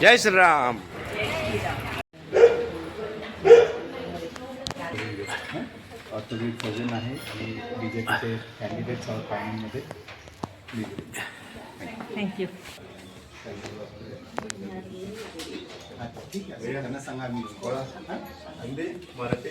जय Shriram. Orthopaedic surgeon आहे आणि B J पीचे कॅन्डिडेट्स आहोत फायनलमध्ये थँक्यू ठीक आहे त्यांना सांगा मी गोळा. हां? हिंदी मराठी.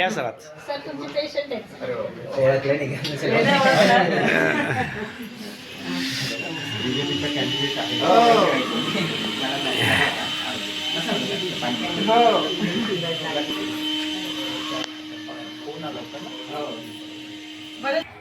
या सरात. सर तुमचे पेशंट कॅन्डिडेट आहे.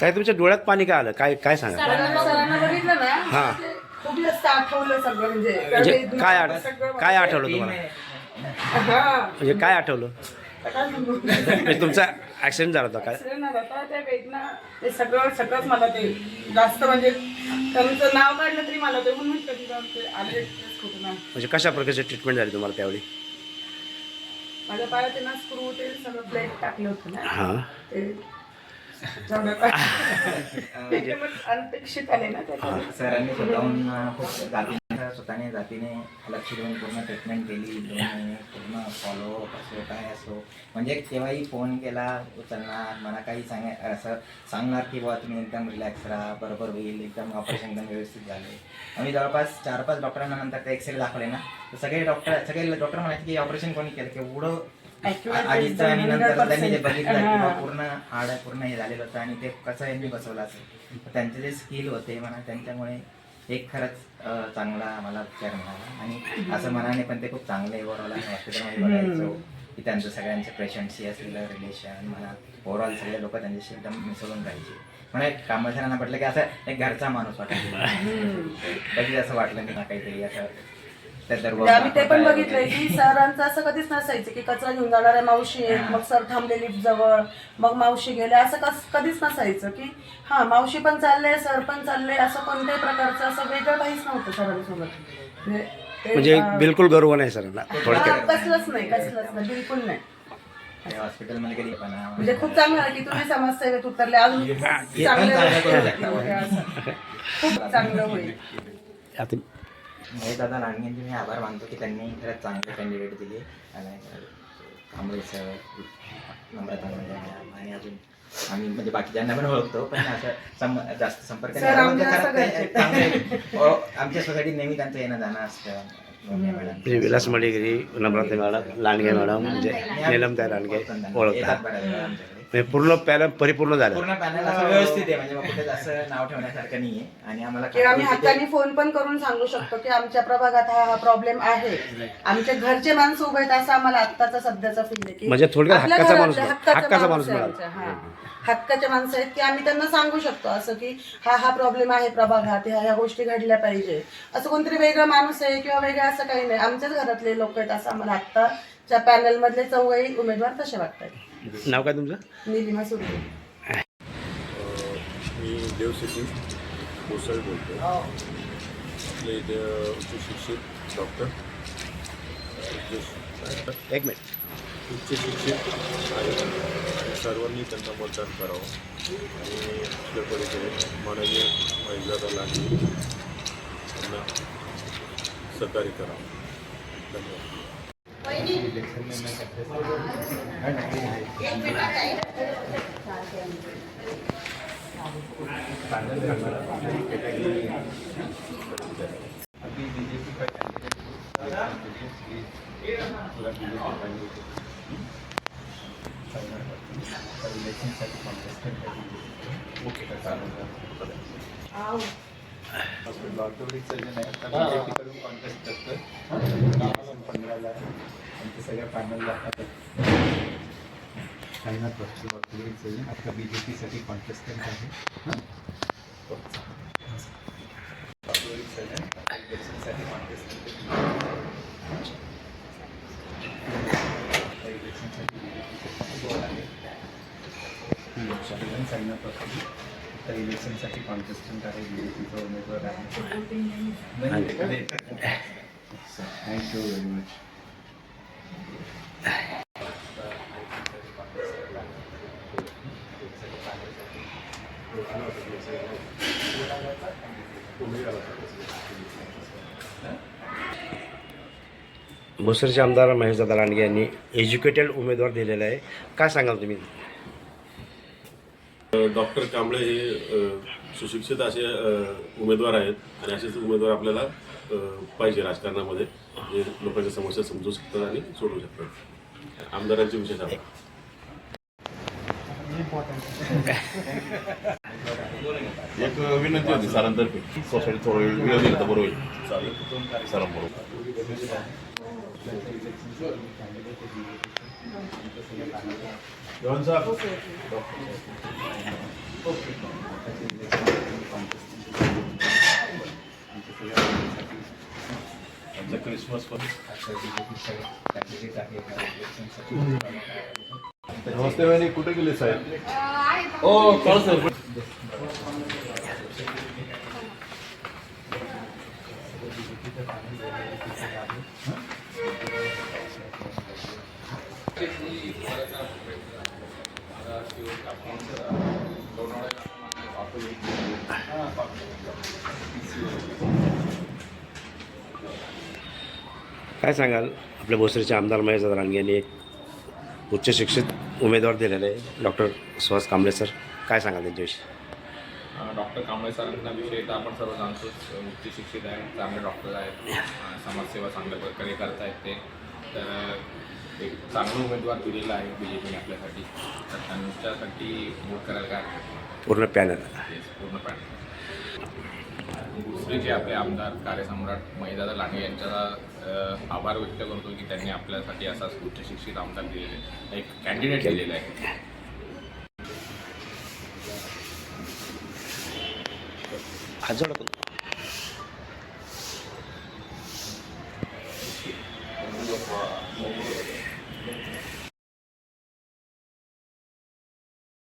ताई तुमच्या डोळ्यात पाणी काय आलं? काय काय सांगा? बघितलं ना? हा. खूप जास्त आठवलं सगळं? म्हणजे म्हणजे काय काय आठवलं तुम्हाला? हा. म्हणजे काय आठवलं? काय? म्हणजे तुमचा ऍक्सिडेंट झाला होता काय Accident झाला होता, त्या वेदना ते सगळं सगळंच मला ते जास्त म्हणजे त्यांचं नाव काढलं तरी मला ते म्हणून कधी जाऊन ते आले कुठं ना म्हणजे कशा प्रकारची ट्रीटमेंट झाली तुम्हाला त्यावेळी? माझ्या पायात ते ना स्क्रू ते सगळं प्लेट टाकलं होतं ना. हां. ते जेवढं काय- एकदमच अनपेक्षित आले ना सरांनी स्वतःहून अं, खूप जातीने स्वतःने जातीने लक्ष देऊन पूर्ण ट्रीटमेंट केली. पूर्ण फॉलोअप असो काय असो. म्हणजे केव्हाही फोन केला उचलणार मला काही सांगा असं सांगणार की बुवा तुम्ही एकदम रिलॅक्स राहा बरोबर होईल एकदम ऑपरेशन एकदम व्यवस्थित झाले आम्ही जवळपास चार पाच डॉक्टरांना नंतर ते एक्सरे दाखवले ना. तर सगळे डॉक्टर सगळे डॉक्टर म्हणायचे की ऑपरेशन कोणी केलं? की एवढं आधीचं आणि नंतर त्यांनी जे 100% बघितलं की. पूर्ण हाड पूर्ण हे झालेलं होतं आणि ते कसं यांनी बसवलं असेल. त्यांचे जे स्किल होते म्हणा त्यांच्यामुळे एक खरंच चांगला मला उपचार मिळाला. आणि असं मनाने पण ते खूप चांगले ओव्हरऑल हॉस्पिटलमध्ये बघायचो की त्यांचं सगळ्यांच्या पेशंटशी असलेलं रिलेशन म्हणा ओव्हरऑल सगळे लोक त्यांच्याशी एकदम मिसळून राहायचे. म्हणा एक कामसरांना म्हटलं की असं एक घरचा माणूस वाटायचा कधी असं वाटलं की ना काहीतरी असं म्हणजे आम्ही ते पण बघितलंय की सरांचं असं कधीच नसायचं की कचरा घेऊन जाणाऱ्या मावशी आहेत मग सर थांबले लिफ्ट जवळ मग मावशी गेले असं कस कधीच नसायचं की हा मावशी पण चालले सर पण चालले असं कोणत्याही प्रकारचं असं वेगळं काहीच नव्हतं सरांसोबत. म्हणजे ते, म्हणजे अं, बिलकुल गर्व नाही सरांना. हा, थोडक्यात. कसलंच नाही कसलंच नाही बिलकुल नाही. हॉस्पिटलमध्ये कधी पण म्हणजे खूप चांगलं आहे की तुम्ही समाजसेवेत उतरले अजून चांगलं होईल. खूप चांगलं होईल. आता हे दादा लांडगेंचे मी आभार मानतो की त्यांनी खरंच चांगले कॅन्डिडेट दिले. आणि कांबळे सर नम्रता आणि अजून आम्ही म्हणजे बाकीच्यांना पण ओळखतो पण असं सम जास्त संपर्क नाही. आमच्या आमच्या सोसायटीत नेहमी त्यांचं येणं जाणं असतं. विलास मडेगिरी नम्रता मॅडम लांडगे मॅडम म्हणजे निलमताई लांडगे ओळखतात. म्हणजे पूर्ण पॅनल परिपूर्ण झालं. पूर्ण पॅनल असं व्यवस्थित आहे म्हणजे कुठेच असं नाव ठेवण्यासारखं नाहीये. आणि आम्हाला की आम्ही हक्काने फोन पण करून सांगू शकतो की आमच्या प्रभागात हा हा प्रॉब्लेम आहे आमच्या घरचे माणसं उभे आहेत असं आम्हाला आत्ताचा सध्याचा फील आहे की म्हणजे थोडक्यात आपल्या हक्काचा घरातले माणूस- हक्काचे हक्काचा माणूस आहे मिळाला. आमच्या, हा. हक्काचे माणसं आहेत की आम्ही त्यांना सांगू शकतो असं की हा हा प्रॉब्लेम आहे प्रभागात ह्या ह्या गोष्टी घडल्या पाहिजे. असं कोणतरी वेगळा माणूस आहे किंवा वेगळं असं काही नाही. आमच्याच घरातले लोक आहेत असं आम्हाला आत्ताच्या पॅनल मधले चौघही उमेदवार तसे वाटतात. नाव काय तुमचं? निलिमा सुरू मी देवसिद्धी कोसळ बोलतो आपले इथे उच्च शिक्षित डॉक्टर उच्च एक मिनिट. उच्च शिक्षित आहेत. आणि सर्वांनी त्यांना मतदान करावं. आणि आपल्या परिचय माननीय महिला लांडे त्यांना सहकार्य करावं. धन्यवाद. अभी हॉस्पिटल ऑर्थोपेडिक सर्जन आहे आता कडून कॉन्टेस्ट करतोय पंधराला आमच्या सगळ्या पॅनलला साईनाथ वस्तू आता बी जे पीसाठी कॉन्टेस्टंट आहे हां इलेक्शनसाठी कॉन्टेस्टंट इलेक्शन साईनाथ आता इलेक्शनसाठी कॉन्टेस्टंट आहे बी जे पीचा उमेदवार आहे. थँक्यू व्हेरी मच बोसरचे आमदार महेशदादा लांडगे यांनी एज्युकेटेड उमेदवार दिलेला आहे. काय सांगाल तुम्ही? डॉक्टर कांबळे हे सुशिक्षित असे उमेदवार आहेत आणि असेच उमेदवार आपल्याला पाहिजे राजकारणामध्ये. जे लोकांच्या समस्या समजू शकतात आणि सोडवू शकतात. आमदारांचे विशेष आभार. एक विनंती होती सरांतर्फे. सोसायटी थोडं वेळ दिला तर बरोबर होईल. चालेल सरांबरोबर. साहेब आमचा क्रिसमस पण नमस्ते कुठे गेले साहेब? हो कळ सर काय सांगाल? आपल्या भोसरीचे आमदार महेश लांडगे यांनी एक उच्च शिक्षित उमेदवार दिलेले आहे. डॉक्टर सुहास कांबळे सर काय सांगाल त्यांच्याविषयी? डॉक्टर कांबळे सरांना विषयी तर आपण सर्व जाणतोच उच्च शिक्षित आहेत चांगले डॉक्टर आहेत समाजसेवा चांगल्या प्रकारे करत आहेत ते. तर एक चांगला उमेदवार दिलेला आहे बी जे पीने आपल्यासाठी. तर त्यांच्यासाठी वोट करायला काय पूर्ण पॅनल. तेच पूर्ण पॅनल. दुसरे आपले आमदार कार्यसम्राट महिदादा यांचा आभार व्यक्त करतो की त्यांनी आपल्यासाठी असाच उच्च शिक्षित आमदार दिलेले एक कॅन्डिडेट दिलेला आहे.